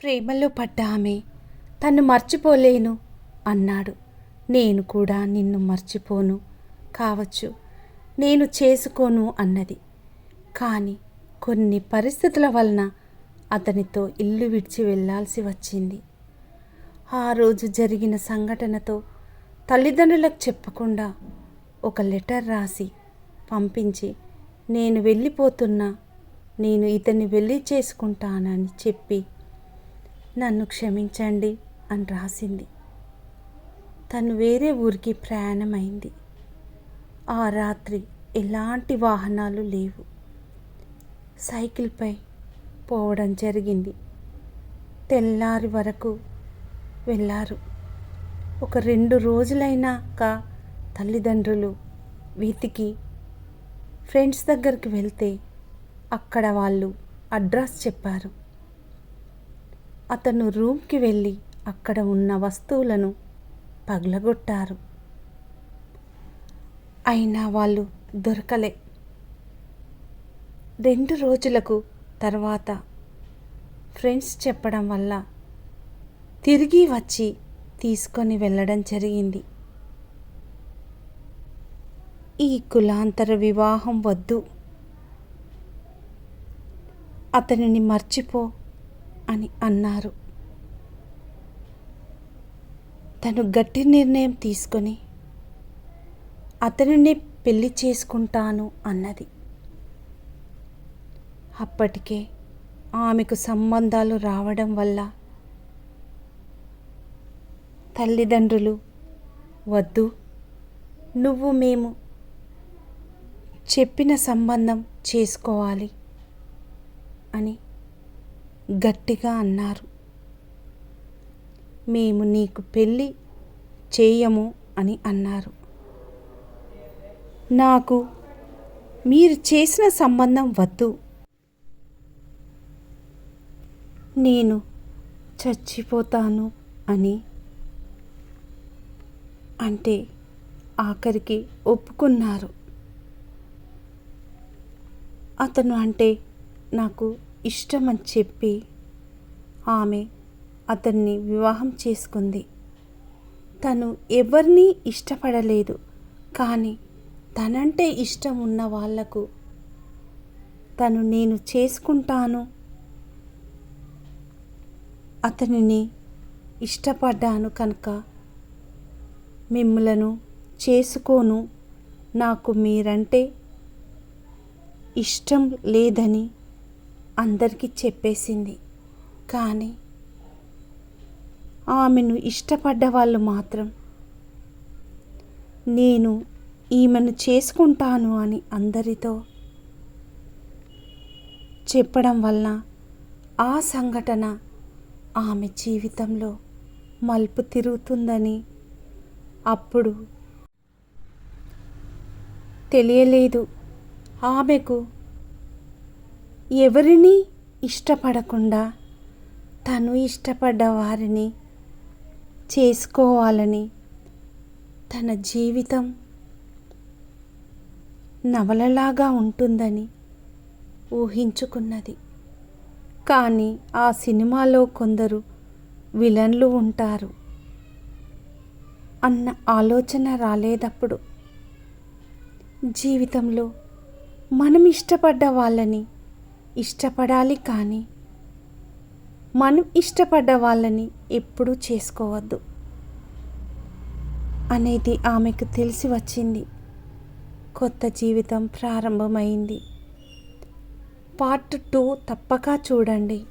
ప్రేమలో పడ్డ ఆమె తన్ను మర్చిపోలేను అన్నాడు. నేను కూడా నిన్ను మర్చిపోను. కావచ్చు నేను చేసుకోను అన్నది. కానీ కొన్ని పరిస్థితుల వలన అతనితో ఇల్లు విడిచి వెళ్ళాల్సి వచ్చింది. ఆ రోజు జరిగిన సంఘటనతో తల్లిదండ్రులకు చెప్పకుండా ఒక లెటర్ రాసి పంపించి నేను వెళ్ళిపోతున్నా నేను ఇతన్ని వెళ్ళి చేసుకుంటానని చెప్పి నన్ను క్షమించండి అని రాసింది. తను వేరే ఊరికి ప్రయాణమైంది. ఆ రాత్రి ఎలాంటి వాహనాలు లేవు. సైకిల్పై పోవడం జరిగింది. తెల్లారి వరకు వెళ్ళారు ఒక రెండు రోజులైనాక తల్లిదండ్రులు వీతికి ఫ్రెండ్స్ దగ్గరికి వెళ్తే అక్కడ వాళ్ళు అడ్రస్ చెప్పారు. అతను రూమ్కి వెళ్ళి అక్కడ ఉన్న వస్తువులను పగలగొట్టారు. అయినా వాళ్ళు దొరకలే. రెండు రోజులకు తర్వాత ఫ్రెండ్స్ చెప్పడం వల్ల తిరిగి వచ్చి తీసుకొని వెళ్ళడం జరిగింది. ఈ కులాంతర వివాహం వద్దు. అతనిని మర్చిపో. అని అన్నారు. తను గట్టి నిర్ణయం తీసుకొని అతనిని పెళ్ళి చేసుకుంటాను అన్నది. అప్పటికే ఆమెకు సంబంధాలు రావడం వల్ల తల్లిదండ్రులు వద్దు నువ్వు మేము చెప్పిన సంబంధం చేసుకోవాలి అని గట్టిగా అన్నారు. మేము నీకు పెళ్ళి చేయము అని అన్నారు. నాకు మీరు చేసిన సంబంధం వద్దు. నేను చచ్చిపోతాను అని. అంటే ఆఖరికి ఒప్పుకున్నారు. అతను అంటే నాకు ఇష్టమని చెప్పి ఆమె అతన్ని వివాహం చేసుకుంది. తను ఎవరిని ఇష్టపడలేదు కానీ తనంటే ఇష్టం ఉన్న వాళ్ళకు తను నేను చేసుకుంటాను అతనిని ఇష్టపడ్డాను కనుక మిమ్మలను చేసుకోను. నాకు మీరంటే ఇష్టం లేదని అందరికీ చెప్పేసింది. కానీ ఆమెను ఇష్టపడ్డ వాళ్ళు మాత్రం నేను ఈమెను చేసుకుంటాను అని అందరితో చెప్పడం వల్ల ఆ సంఘటన ఆమె జీవితంలో మలుపు తిరుగుతుందని అప్పుడు తెలియలేదు. ఆమెకు ఎవరిని ఇష్టపడకుండా తను ఇష్టపడ్డ వారిని చేసుకోవాలని తన జీవితం నవలలాగా ఉంటుందని ఊహించుకున్నది. కానీ ఆ సినిమాలో కొందరు విలన్లు ఉంటారు అన్న ఆలోచన రాలేదప్పుడు. జీవితంలో మనం ఇష్టపడ్డ వాళ్ళని ఇష్టపడాలి కానీ మనం ఇష్టపడ్డ వాళ్ళని ఎప్పుడూ చేసుకోవద్దు అనేది ఆమెకు తెలిసి వచ్చింది. కొత్త జీవితం ప్రారంభమైంది. పార్ట్ టూ తప్పక చూడండి.